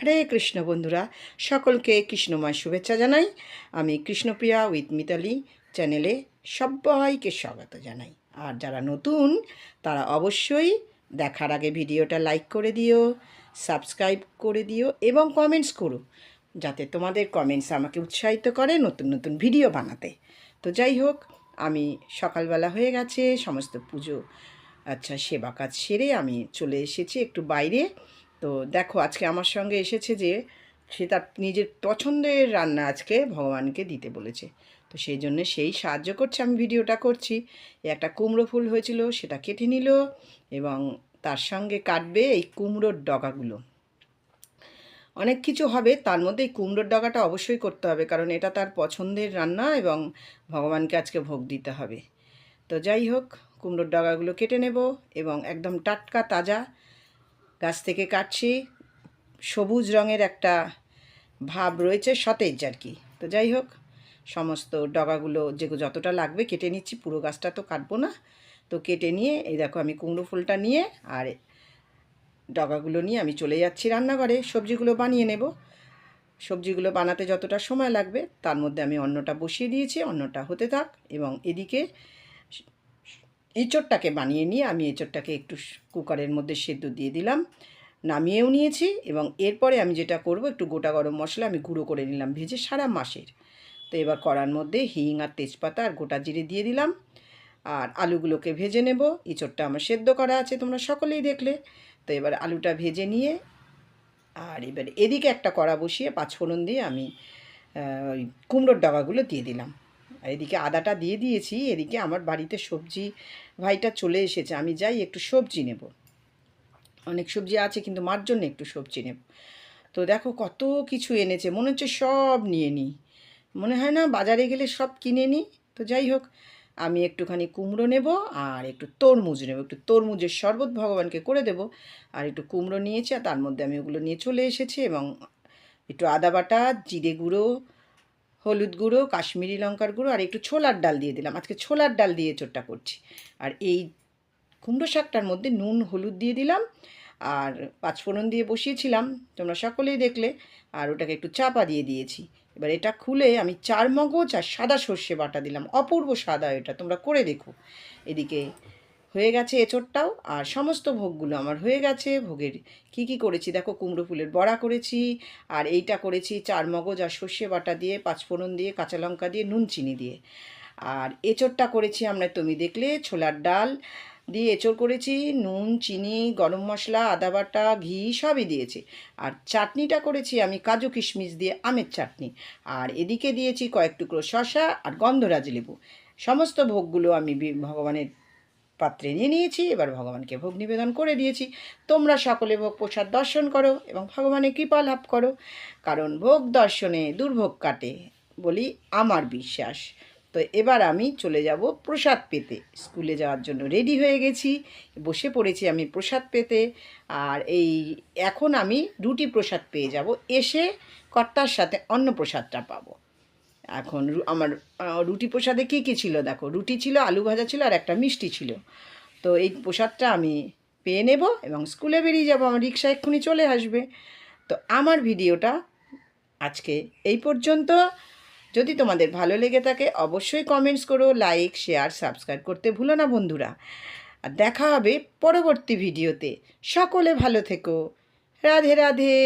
হরে কৃষ্ণ বন্ধুরা, সকলকে কৃষ্ণময় শুভেচ্ছা জানাই। আমি কৃষ্ণপ্রিয়া উইথ মিতালি চ্যানেলে সবাইকে স্বাগত জানাই। আর যারা নতুন, তারা অবশ্যই দেখার আগে ভিডিওটা লাইক করে দিও, সাবস্ক্রাইব করে দিও এবং কমেন্টস করো, যাতে তোমাদের কমেন্টস আমাকে উৎসাহিত করে নতুন নতুন ভিডিও বানাতে। তো যাই হোক, আমি সকালবেলা হয়ে গেছে, সমস্ত পুজো আচ্ছা সেবা কাজ সেরে আমি চলে এসেছি একটু বাইরে। তো দেখো, আজকে আমার সঙ্গে এসেছে যে, সে তার নিজের পছন্দের রান্না আজকে ভগবানকে দিতে বলেছে। তো সেই জন্য সেই সাহায্য করছে, আমি ভিডিওটা করছি। একটা কুমড়ো ফুল হয়েছিল, সেটা কেটে নিল এবং তার সঙ্গে কাটবে এই কুমড়োর ডগাগুলো। অনেক কিছু হবে, তার মধ্যে এই কুমড়োর ডগাটা অবশ্যই করতে হবে, কারণ এটা তার পছন্দের রান্না এবং ভগবানকে আজকে ভোগ দিতে হবে। তো যাই হোক, কুমড়োর ডগাগুলো কেটে নেব এবং একদম টাটকা, তাজা গাছ থেকে কাটছি। সবুজ রঙের একটা ভাব রয়েছে, সতেজ আর কি। তো যাই হোক, সমস্ত ডগাগুলো যেগুলো যতটা লাগবে কেটে নিচ্ছি, পুরো গাছটা তো কাটবো না। তো কেটে নিয়ে, এই দেখো আমি কুমড়ো ফুলটা নিয়ে আর ডগাগুলো নিয়ে আমি চলে যাচ্ছি রান্নাঘরে। সবজিগুলো বানিয়ে নেব। সবজিগুলো বানাতে যতটা সময় লাগবে, তার মধ্যে আমি অন্নটা বসিয়ে দিয়েছি, অন্নটা হতে থাক এবং এদিকে এঁচোড়টাকে বানিয়ে নিয়ে আমি এঁচোড়টাকে একটু কুকারের মধ্যে সেদ্ধ দিয়ে দিলাম, নামিয়েও নিয়েছি এবং এরপরে আমি যেটা করব একটু গোটা গরম মশলা আমি গুঁড়ো করে নিলাম ভেজে সারা মাসের। তো এবার কড়ার মধ্যে হিং আর তেজপাতা আর গোটা জিরে দিয়ে দিলাম আর আলুগুলোকে ভেজে নেব, এঁচোড়টা আমার সেদ্ধ করা আছে তোমরা সকলেই দেখলে। তো এবার আলুটা ভেজে নিয়ে আর এবার এদিকে একটা কড়া বসিয়ে পাঁচফোড়ন দিয়ে আমি ওই কুমড়োর ডাবাগুলো দিয়ে দিলাম। আর এদিকে আদাটা দিয়ে দিয়েছি, এদিকে আমার বাড়িতে সবজি ভাইটা চলে এসেছে, আমি যাই একটু সবজি নেব। অনেক সবজি আছে কিন্তু মার জন্য একটু সবজি নেব। তো দেখো কত কিছু এনেছে, মনে হচ্ছে সব নিয়ে নিই মনে হয় না বাজারে গেলে সব কিনে নিই তো যাই হোক, আমি একটুখানি কুমড়ো নেব আর একটু তরমুজ নেব, একটু তরমুজের শরবত ভগবানকে করে দেব। আর একটু কুমড়ো নিয়েছি আর তার মধ্যে আমি ওগুলো নিয়ে চলে এসেছি এবং একটু আদা বাটা, জিরে গুঁড়ো হলুদ গুঁড়ো, কাশ্মীরি লঙ্কার গুঁড়ো আর একটু ছোলার ডাল দিয়ে দিলাম। আজকে ছোলার ডাল দিয়ে চোটটা করছি। আর এই কুমড়ো শাকটার মধ্যে নুন, হলুদ দিয়ে দিলাম আর পাঁচফোড়ন দিয়ে বসিয়েছিলাম। তোমরা সকলেই দেখলে আর ওটাকে একটু চাপা দিয়ে দিয়েছি। এবার এটা খুলে আমি চার মগজ আর সাদা সর্ষে বাটা দিলাম। অপূর্ব সাদা এটা, তোমরা করে দেখো। এদিকে হয়ে গেছে এচোরটাও আর সমস্ত ভোগগুলো আমার হয়ে গেছে। ভোগের কি কি করেছি? দেখো, কুমড়ো ফুলের বড়া করেছি, আর এইটা করেছি চার মগজ আর সর্ষে বাটা দিয়ে পাঁচফোড়ন দিয়ে, কাঁচা লঙ্কা দিয়ে, নুন চিনি দিয়ে। আর এচোরটা করেছি আমরা, তুমি দেখলে, ছোলার ডাল দিয়ে এঁচড় করেছি, নুন, চিনি, গরম মশলা, আদা বাটা, ঘি সবই দিয়েছি। আর চাটনিটা করেছি আমি কাজু কিশমিশ দিয়ে আমের চাটনি। আর এদিকে দিয়েছি কয়েক টুকরো শশা আর গন্ধরাজ লেবু। সমস্ত ভোগগুলো আমি ভগবানের পাত্রে নিয়ে নিয়েছি, এবার ভগবানকে ভোগ নিবেদন করে দিয়েছি। তোমরা সকলে ভোগ প্রসাদ দর্শন করো এবং ভগবানের কৃপা লাভ করো। কারণ ভোগ দর্শনে দুর্ভোগ কাটে বলি আমার বিশ্বাস। তো এবার আমি চলে যাব প্রসাদ পেতে। স্কুলে যাওয়ার জন্য রেডি হয়ে গেছি, বসে পড়েছি আমি প্রসাদ পেতে। আর এই এখন আমি রুটি প্রসাদ পেয়ে যাব, এসে কর্তার সাথে অন্ন প্রসাদটা পাবো। এখন আমার রুটি প্রসাদে কী কী ছিল? দেখো, রুটি ছিল, আলু ভাজা ছিল, আর একটা মিষ্টি ছিল। তো এই প্রসাদটা আমি পেয়ে নেব এবং স্কুলে বেরিয়ে যাব। আমার রিক্সা এক্ষুনি চলে আসবে। তো আমার ভিডিওটা আজকে এই পর্যন্ত। যদি তোমাদের ভালো লেগে থাকে, অবশ্যই কমেন্টস করো লাইক শেয়ার সাবস্ক্রাইব করতে ভুলো না বন্ধুরা। আর দেখা হবে পরবর্তী ভিডিওতে। সকলে ভালো থেকো। রাধে রাধে।